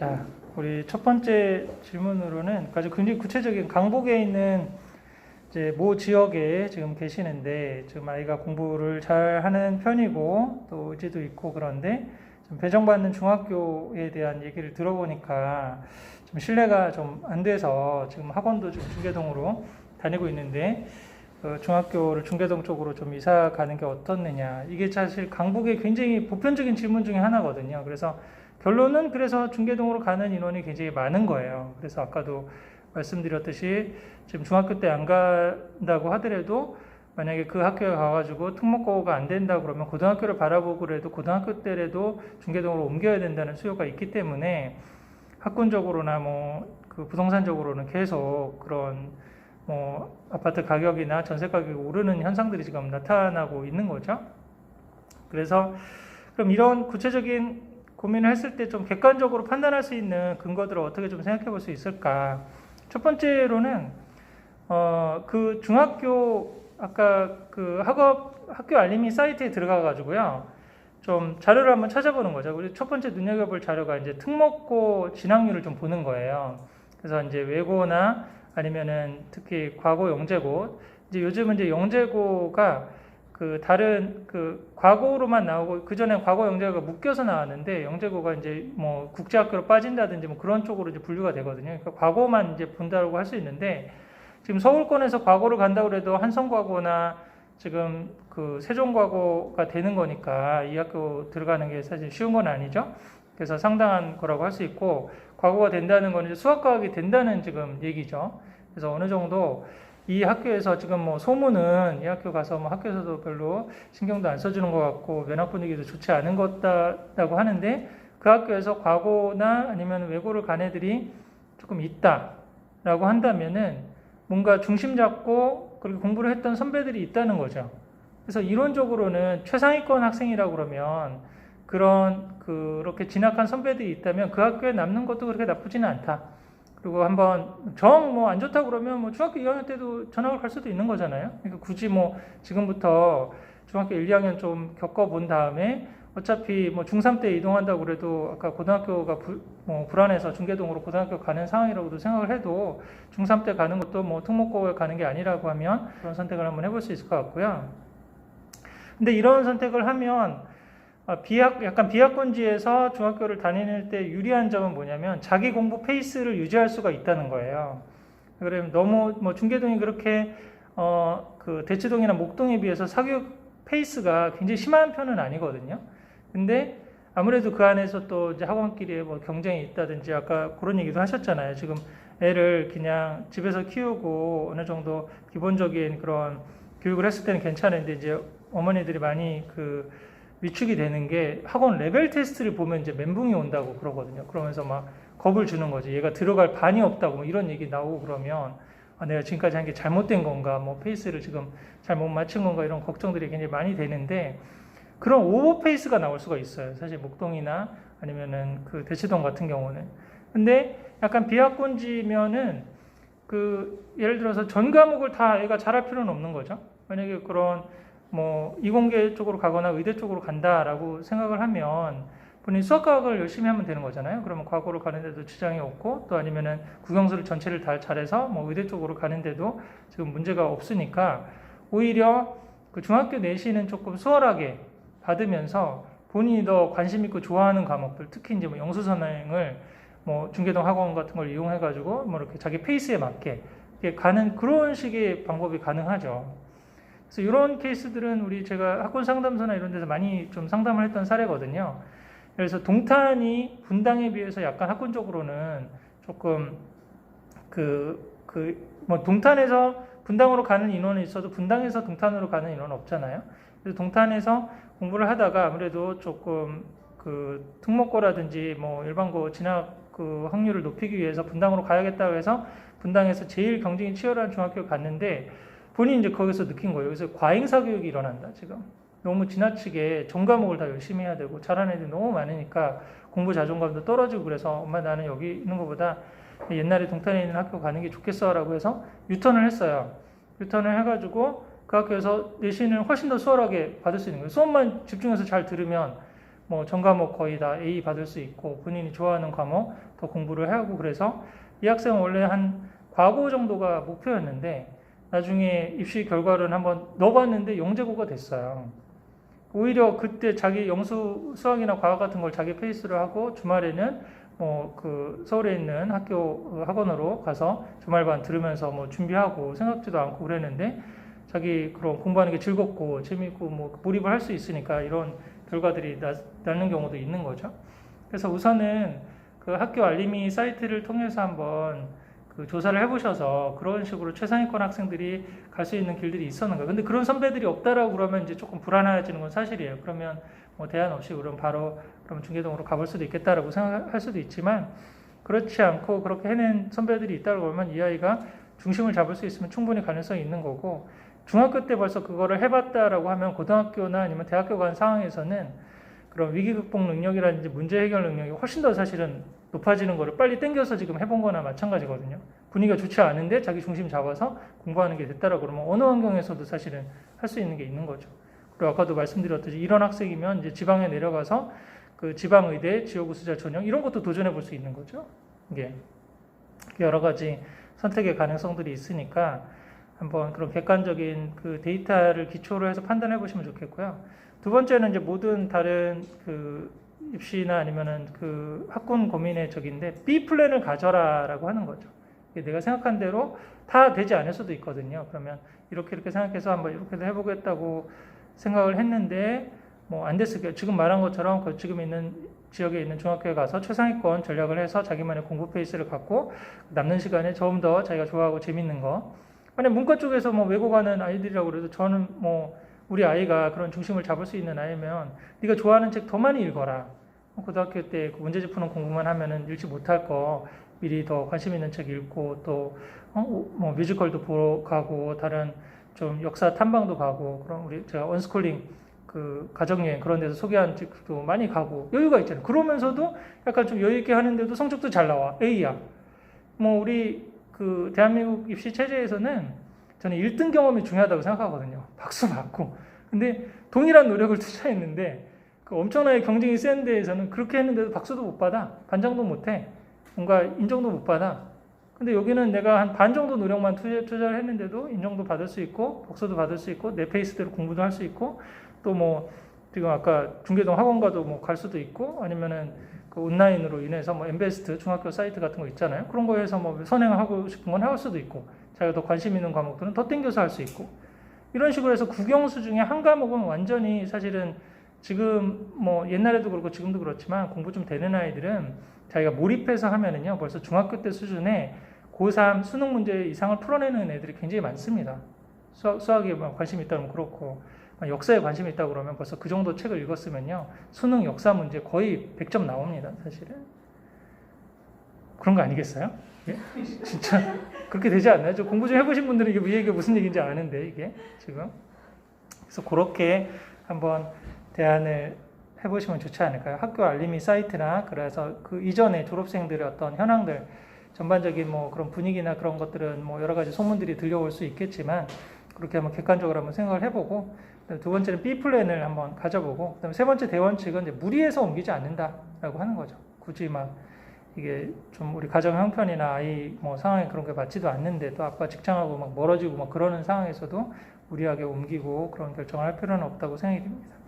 자, 우리 첫 번째 질문으로는 아주 굉장히 구체적인 강북에 있는 이제 모 지역에 지금 계시는데 지금 아이가 공부를 잘 하는 편이고 또 의지도 있고 그런데 좀 배정받는 중학교에 대한 얘기를 들어보니까 좀 신뢰가 좀 안 돼서 지금 학원도 좀 중계동으로 다니고 있는데 그 중학교를 중계동 쪽으로 좀 이사 가는 게 어떻느냐 이게 사실 강북의 굉장히 보편적인 질문 중에 하나거든요. 그래서 결론은 그래서 중계동으로 가는 인원이 굉장히 많은 거예요. 그래서 아까도 말씀드렸듯이 지금 중학교 때 안 간다고 하더라도 만약에 그 학교에 가가지고 특목고가 안 된다 그러면 고등학교를 바라보고 그래도 고등학교 때라도 중계동으로 옮겨야 된다는 수요가 있기 때문에 학군적으로나 뭐 그 부동산적으로는 계속 그런 뭐 아파트 가격이나 전세 가격이 오르는 현상들이 지금 나타나고 있는 거죠. 그래서 그럼 이런 구체적인 고민을 했을 때 좀 객관적으로 판단할 수 있는 근거들을 어떻게 좀 생각해 볼 수 있을까? 첫 번째로는 어 그 중학교 아까 그 학업 학교 알림이 사이트에 들어가 가지고요. 좀 자료를 한번 찾아보는 거죠. 우리 첫 번째 눈여겨볼 자료가 이제 특목고 진학률을 좀 보는 거예요. 그래서 이제 외고나 아니면은 특히 과고 영재고 이제 요즘은 이제 영재고가 그 다른 그 과고로만 나오고 그 전에 과거 영재고가 묶여서 나왔는데 영재고가 이제 뭐 국제학교로 빠진다든지 뭐 그런 쪽으로 이제 분류가 되거든요. 그러니까 과거만 이제 본다고 할 수 있는데 지금 서울권에서 과거를 간다고 그래도 한성과고나 지금 그 세종과고가 되는 거니까 이 학교 들어가는 게 사실 쉬운 건 아니죠. 그래서 상당한 거라고 할 수 있고 과거가 된다는 거는 수학과학이 된다는 지금 얘기죠. 그래서 어느 정도 이 학교에서 지금 뭐 소문은 이 학교 가서 뭐 학교에서도 별로 신경도 안 써주는 것 같고 면학 분위기도 좋지 않은 것 같다고 하는데 그 학교에서 과고나 아니면 외고를 간 애들이 조금 있다라고 한다면은 뭔가 중심 잡고 그렇게 공부를 했던 선배들이 있다는 거죠. 그래서 이론적으로는 최상위권 학생이라고 그러면 그런 그렇게 진학한 선배들이 있다면 그 학교에 남는 것도 그렇게 나쁘지는 않다. 그리고 한번 정 뭐 안 좋다 그러면 뭐 중학교 2학년 때도 전학을 갈 수도 있는 거잖아요. 그러니까 굳이 뭐 지금부터 중학교 1, 2학년 좀 겪어본 다음에 어차피 뭐 중3 때 이동한다고 그래도 아까 고등학교가 불, 뭐 불안해서 중계동으로 고등학교 가는 상황이라고도 생각을 해도 중3 때 가는 것도 뭐 특목고에 가는 게 아니라고 하면 그런 선택을 한번 해볼 수 있을 것 같고요. 근데 이런 선택을 하면 아, 비학 약간 비학군지에서 중학교를 다니는 때 유리한 점은 뭐냐면 자기 공부 페이스를 유지할 수가 있다는 거예요. 그러면 너무 뭐 중계동이 그렇게 어 그 대치동이나 목동에 비해서 사교육 페이스가 굉장히 심한 편은 아니거든요. 근데 아무래도 그 안에서 또 이제 학원끼리 뭐 경쟁이 있다든지 아까 그런 얘기도 하셨잖아요. 지금 애를 그냥 집에서 키우고 어느 정도 기본적인 그런 교육을 했을 때는 괜찮은데 이제 어머니들이 많이 그 위축이 되는 게 학원 레벨 테스트를 보면 이제 멘붕이 온다고 그러거든요. 그러면서 막 겁을 주는 거지. 얘가 들어갈 반이 없다고 뭐 이런 얘기 나오고 그러면 아, 내가 지금까지 한 게 잘못된 건가, 뭐 페이스를 지금 잘못 맞춘 건가 이런 걱정들이 굉장히 많이 되는데 그런 오버 페이스가 나올 수가 있어요. 사실 목동이나 아니면은 그 대치동 같은 경우는. 근데 약간 비학군지면은 그 예를 들어서 전 과목을 다 애가 잘할 필요는 없는 거죠. 만약에 그런 뭐 이공계 쪽으로 가거나 의대 쪽으로 간다라고 생각을 하면 본인 수학과학을 열심히 하면 되는 거잖아요. 그러면 과거로 가는데도 지장이 없고 또 아니면은 국영수를 전체를 다 잘해서 뭐 의대 쪽으로 가는데도 지금 문제가 없으니까 오히려 그 중학교 내신은 조금 수월하게 받으면서 본인이 더 관심 있고 좋아하는 과목들 특히 이제 뭐 영수 선행을 뭐 중계동 학원 같은 걸 이용해 가지고 뭐 이렇게 자기 페이스에 맞게 가는 그런 식의 방법이 가능하죠. 그래서 이런 케이스들은 우리 제가 학원 상담소나 이런 데서 많이 좀 상담을 했던 사례거든요. 그래서 동탄이 분당에 비해서 약간 학군적으로는 조금 그, 그, 뭐 동탄에서 분당으로 가는 인원은 있어도 분당에서 동탄으로 가는 인원은 없잖아요. 그래서 동탄에서 공부를 하다가 아무래도 조금 그 특목고라든지 뭐 일반고 진학 그 확률을 높이기 위해서 분당으로 가야겠다고 해서 분당에서 제일 경쟁이 치열한 중학교를 갔는데 본인이 이제 거기서 느낀 거예요. 그래서 과잉사 교육이 일어난다, 지금. 너무 지나치게 전 과목을 다 열심히 해야 되고 잘하는 애들이 너무 많으니까 공부 자존감도 떨어지고 그래서 엄마 나는 여기 있는 것보다 옛날에 동탄에 있는 학교 가는 게 좋겠어라고 해서 유턴을 했어요. 유턴을 해가지고 그 학교에서 내신을 훨씬 더 수월하게 받을 수 있는 거예요. 수업만 집중해서 잘 들으면 뭐 전 과목 거의 다 A 받을 수 있고 본인이 좋아하는 과목 더 공부를 하고 그래서 이 학생은 원래 한 과고 정도가 목표였는데 나중에 입시 결과를 한번 넣어봤는데 영재고가 됐어요. 오히려 그때 자기 영수 수학이나 과학 같은 걸 자기 페이스로 하고 주말에는 뭐 그 서울에 있는 학교 학원으로 가서 주말반 들으면서 뭐 준비하고 생각지도 않고 그랬는데 자기 그런 공부하는 게 즐겁고 재미있고 뭐 몰입을 할 수 있으니까 이런 결과들이 나, 나는 경우도 있는 거죠. 그래서 우선은 그 학교 알림이 사이트를 통해서 한번 그 조사를 해보셔서 그런 식으로 최상위권 학생들이 갈 수 있는 길들이 있었는가. 근데 그런 선배들이 없다라고 그러면 이제 조금 불안해지는 건 사실이에요. 그러면 뭐 대안 없이 그럼 바로 그럼 중계동으로 가볼 수도 있겠다라고 생각할 수도 있지만 그렇지 않고 그렇게 해낸 선배들이 있다고 그러면 이 아이가 중심을 잡을 수 있으면 충분히 가능성이 있는 거고 중학교 때 벌써 그거를 해봤다라고 하면 고등학교나 아니면 대학교 간 상황에서는 그런 위기 극복 능력이라든지 문제 해결 능력이 훨씬 더 사실은 높아지는 거를 빨리 땡겨서 지금 해본 거나 마찬가지거든요. 분위기가 좋지 않은데 자기 중심 잡아서 공부하는 게 됐다라고 그러면 어느 환경에서도 사실은 할 수 있는 게 있는 거죠. 그리고 아까도 말씀드렸듯이 이런 학생이면 이제 지방에 내려가서 그 지방 의대, 지역 우 수자 전형 이런 것도 도전해 볼 수 있는 거죠. 이게 여러 가지 선택의 가능성들이 있으니까 한번 그런 객관적인 그 데이터를 기초로 해서 판단해 보시면 좋겠고요. 두 번째는 이제 모든 다른 그 입시나 아니면은 그 학군 고민의 적인데 B 플랜을 가져라라고 하는 거죠. 내가 생각한 대로 다 되지 않을 수도 있거든요. 그러면 이렇게 이렇게 생각해서 한번 이렇게도 해보겠다고 생각을 했는데 뭐 안 됐을 지금 말한 것처럼 그 지금 있는 지역에 있는 중학교에 가서 최상위권 전략을 해서 자기만의 공부 페이스를 갖고 남는 시간에 좀더 자기가 좋아하고 재밌는 거. 만약 문과 쪽에서 뭐 외고 가는 아이들이라고 그래도 저는 뭐 우리 아이가 그런 중심을 잡을 수 있는 아이면 네가 좋아하는 책 더 많이 읽어라. 고등학교 때그 문제집 푸는 공부만 하면은 읽지 못할 거 미리 더 관심 있는 책 읽고 또 어, 뭐 뮤지컬도 보러 가고 다른 좀 역사 탐방도 가고 그럼 우리 제가 언스쿨링 그 가정여행 그런 데서 소개한 책도 많이 가고 여유가 있잖아요. 그러면서도 약간 좀 여유 있게 하는데도 성적도 잘 나와 A야. 뭐 우리 그 대한민국 입시 체제에서는 저는 1등 경험이 중요하다고 생각하거든요. 박수 받고. 근데 동일한 노력을 투자했는데 그 엄청나게 경쟁이 센 데에서는 그렇게 했는데도 박수도 못 받아. 반장도 못 해. 뭔가 인정도 못 받아. 근데 여기는 내가 한 반 정도 노력만 투자, 투자 를 했는데도 인정도 받을 수 있고, 복수도 받을 수 있고, 내 페이스대로 공부도 할 수 있고, 또 뭐, 지금 아까 중계동 학원가도 뭐 갈 수도 있고, 아니면은 그 온라인으로 인해서 뭐 엠베스트 중학교 사이트 같은 거 있잖아요. 그런 거에서 뭐 선행하고 싶은 건 할 수도 있고, 자기가 더 관심 있는 과목들은 더 땡겨서 할 수 있고, 이런 식으로 해서 국영수 중에 한 과목은 완전히 사실은 지금 뭐 옛날에도 그렇고 지금도 그렇지만 공부 좀 되는 아이들은 자기가 몰입해서 하면은요 벌써 중학교 때 수준에 고3 수능 문제 이상을 풀어내는 애들이 굉장히 많습니다. 수학, 수학 에 관심이 있다면 그렇고 역사에 관심이 있다 그러면 벌써 그 정도 책을 읽었으면요 수능 역사 문제 거의 100점 나옵니다 사실은 그런 거 아니겠어요? 예? 진짜 그렇게 되지 않나요? 저 공부 좀 해보신 분들은 이게 이게 무슨 얘기인지 아는데 이게 지금 그래서 그렇게 한번 대안을 해보시면 좋지 않을까요? 학교 알림이 사이트나 그래서 그 이전에 졸업생들의 어떤 현황들 전반적인 뭐 그런 분위기나 그런 것들은 뭐 여러 가지 소문들이 들려올 수 있겠지만 그렇게 한번 객관적으로 한번 생각을 해보고 두 번째는 B 플랜을 한번 가져보고 그다음에 세 번째 대원칙은 이제 무리해서 옮기지 않는다라고 하는 거죠. 굳이 막 이게 좀 우리 가정 형편이나 아이 뭐 상황이 그런 게 맞지도 않는데 또 아빠 직장하고 막 멀어지고 막 그러는 상황에서도 무리하게 옮기고 그런 결정을 할 필요는 없다고 생각이 듭니다.